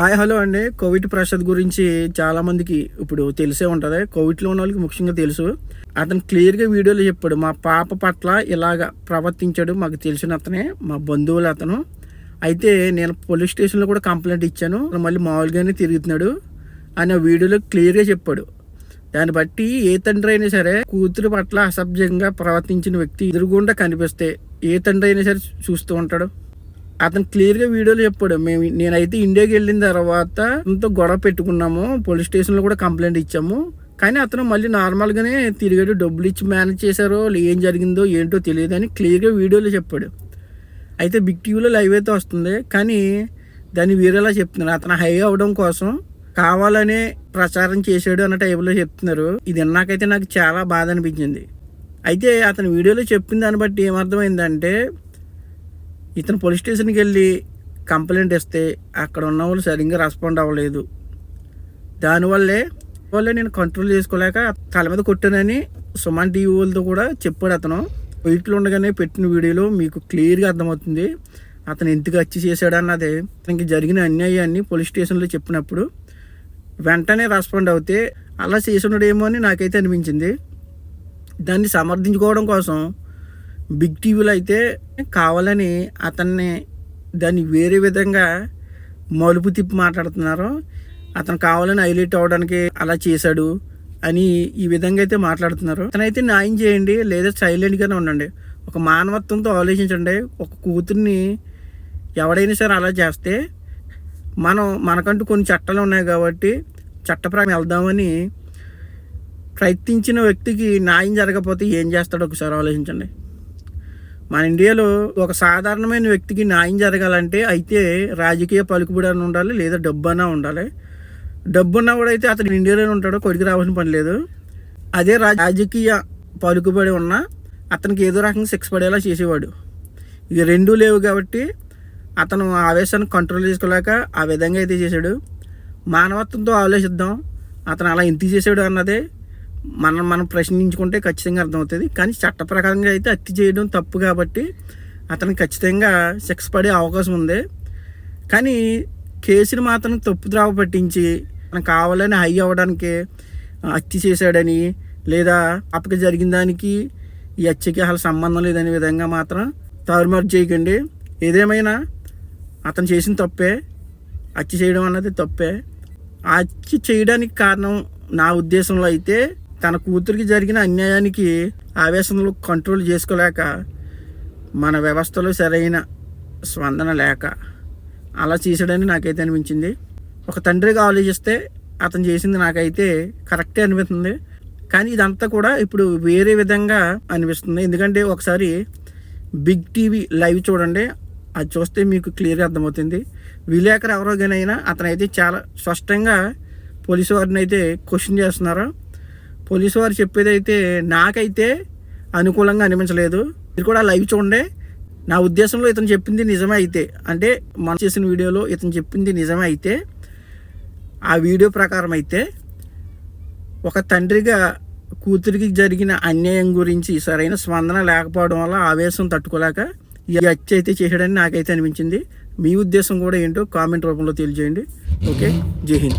Hi hello అండి. Covid Prasad గురించి చాలామందికి ఇప్పుడు తెలిసే ఉంటుంది. కోవిడ్లో ఉన్న వాళ్ళకి ముఖ్యంగా తెలుసు. అతను క్లియర్గా వీడియోలో చెప్పాడు. మా పాప పట్ల ఇలాగ ప్రవర్తించాడు. మాకు తెలిసిన అతనే మా బంధువులు అతను. అయితే నేను పోలీస్ స్టేషన్లో కూడా కంప్లైంట్ ఇచ్చాను. మళ్ళీ మామూలుగానే తిరుగుతున్నాడు అని ఆ వీడియోలో క్లియర్గా చెప్పాడు. దాన్ని బట్టి ఏ తండ్రి అయినా సరే కూతురు పట్ల అసభ్యంగా ప్రవర్తించిన వ్యక్తి ఎదురుగుండా కనిపిస్తే ఏ తండ్రి అయినా సరే చూస్తూ ఉంటాడు. అతను క్లియర్గా వీడియోలో చెప్పాడు. మేము నేనైతే ఇండియాకి వెళ్ళిన తర్వాత ఎంతో గొడవ పెట్టుకున్నాము. పోలీస్ స్టేషన్లో కూడా కంప్లైంట్ ఇచ్చాము. కానీ అతను మళ్ళీ నార్మల్గానే తిరిగాడు. డబ్బులు ఇచ్చి మేనేజ్ చేశారో ఏం జరిగిందో ఏంటో తెలియదు అని క్లియర్గా వీడియోలో చెప్పాడు. అయితే బిగ్ టీవీలో లైవ్ అయితే వస్తుంది. కానీ దాన్ని వేరేలా చెప్తున్నారు? అతను హై అవ్వడం కోసం కావాలనే ప్రచారం చేశాడు అన్న టైపులో చెప్తున్నారు. ఇది నాకైతే నాకు చాలా బాధ అనిపించింది. అయితే అతని వీడియోలో చెప్పిన దాన్ని బట్టి ఏమర్థమైందంటే ఇతను పోలీస్ స్టేషన్కి వెళ్ళి కంప్లైంట్ ఇస్తే అక్కడ ఉన్న వాళ్ళు సరిగ్గా రెస్పాండ్ అవ్వలేదు. దానివల్లే వల్లే నేను కంట్రోల్ చేసుకోలేక తల మీద కొట్టానని సుమన్ టీవీ వాళ్ళతో కూడా చెప్పాడు అతను. వీటిలో ఉండగానే పెట్టిన వీడియోలో మీకు క్లియర్గా అర్థమవుతుంది. అతను ఎందుకు వచ్చి చేశాడన్నది అతనికి జరిగిన అన్యాయాన్ని పోలీస్ స్టేషన్లో చెప్పినప్పుడు వెంటనే రెస్పాండ్ అవుతే అలా చేసున్నాడేమో అని నాకైతే అనిపించింది. దాన్ని సమర్థించుకోవడం కోసం బిగ్ టీవీలో అయితే కావాలని అతన్ని దాన్ని వేరే విధంగా మలుపు తిప్పి మాట్లాడుతున్నారు. అతను కావాలని హైలైట్ అవ్వడానికి అలా చేశాడు అని ఈ విధంగా అయితే మాట్లాడుతున్నారు. అతనైతే న్యాయం చేయండి లేదా సైలెంట్గానే ఉండండి. ఒక మానవత్వంతో ఆలోచించండి. ఒక కూతుర్ని ఎవడైనా సరే అలా చేస్తే మనం మనకంటూ కొన్ని చట్టాలు ఉన్నాయి కాబట్టి చట్ట ప్రకారం వెళ్దామని ప్రయత్నించిన వ్యక్తికి న్యాయం జరగకపోతే ఏం చేస్తాడో ఒకసారి ఆలోచించండి. మన ఇండియాలో ఒక సాధారణమైన వ్యక్తికి న్యాయం జరగాలంటే అయితే రాజకీయ పలుకుబడి అని ఉండాలి లేదా డబ్బు అన్నా ఉండాలి. డబ్బు ఉన్నా కూడా అయితే అతను ఇండియాలోనే ఉంటాడో కొడుకు రావాల్సిన పని లేదు. అదే రాజకీయ పలుకుబడి ఉన్నా అతనికి ఏదో రకంగా శిక్ష పడేలా చేసేవాడు. ఇక రెండూ లేవు కాబట్టి అతను ఆవేశాన్ని కంట్రోల్ చేసుకోలేక ఆ విధంగా అయితే చేశాడు. మానవత్వంతో ఆలోచిద్దాం అతను అలా ఇంత చేసాడు అన్నదే మనం మనం ప్రశ్నించుకుంటే ఖచ్చితంగా అర్థమవుతుంది. కానీ చట్ట ప్రకారంగా అయితే హత్య చేయడం తప్పు కాబట్టి అతనికి ఖచ్చితంగా శిక్ష పడే అవకాశం ఉంది. కానీ కేసును మాత్రం తప్పు ద్రావ పట్టించి మనం కావాలని హై అవ్వడానికి హత్య చేశాడని లేదా అప్పక జరిగిన దానికి ఈ హత్యకి అసలు సంబంధం లేదనే విధంగా మాత్రం తారుమారు చేయకండి. ఏదేమైనా అతను చేసిన తప్పే హత్య చేయడం అన్నది తప్పే. ఆ హత్య చేయడానికి కారణం నా ఉద్దేశంలో అయితే తన కూతురికి జరిగిన అన్యాయానికి ఆవేశంలో కంట్రోల్ చేసుకోలేక మన వ్యవస్థలో సరైన స్పందన లేక అలా చేశాడని నాకైతే అనిపించింది. ఒక తండ్రిగా ఆలోచిస్తే అతను చేసింది నాకైతే కరెక్టే అనిపిస్తుంది. కానీ ఇదంతా కూడా ఇప్పుడు వేరే విధంగా అనిపిస్తుంది. ఎందుకంటే ఒకసారి బిగ్ టీవీ లైవ్ చూడండి అది చూస్తే మీకు క్లియర్గా అర్థమవుతుంది. విలేకరు ఎవరో అయినా అతనైతే చాలా స్పష్టంగా పోలీసు వారిని అయితే క్వశ్చన్ చేస్తున్నారు. పోలీసు వారు చెప్పేదైతే నాకైతే అనుకూలంగా అనిపించలేదు. మీరు కూడా లైవ్ చూడండి. నా ఉద్దేశంలో ఇతను చెప్పింది నిజమే అయితే. అంటే మనం చేసిన వీడియోలో ఇతను చెప్పింది నిజమే అయితే. ఆ వీడియో ప్రకారం అయితే ఒక తండ్రిగా కూతురికి జరిగిన అన్యాయం గురించి సరైన స్పందన లేకపోవడం వల్ల ఆవేశం తట్టుకోలేక ఈ హత్య అయితే చేశాడని నాకైతే అనిపించింది. మీ ఉద్దేశం కూడా ఏంటో కామెంట్ రూపంలో తెలియజేయండి. ఓకే? జై హింద్.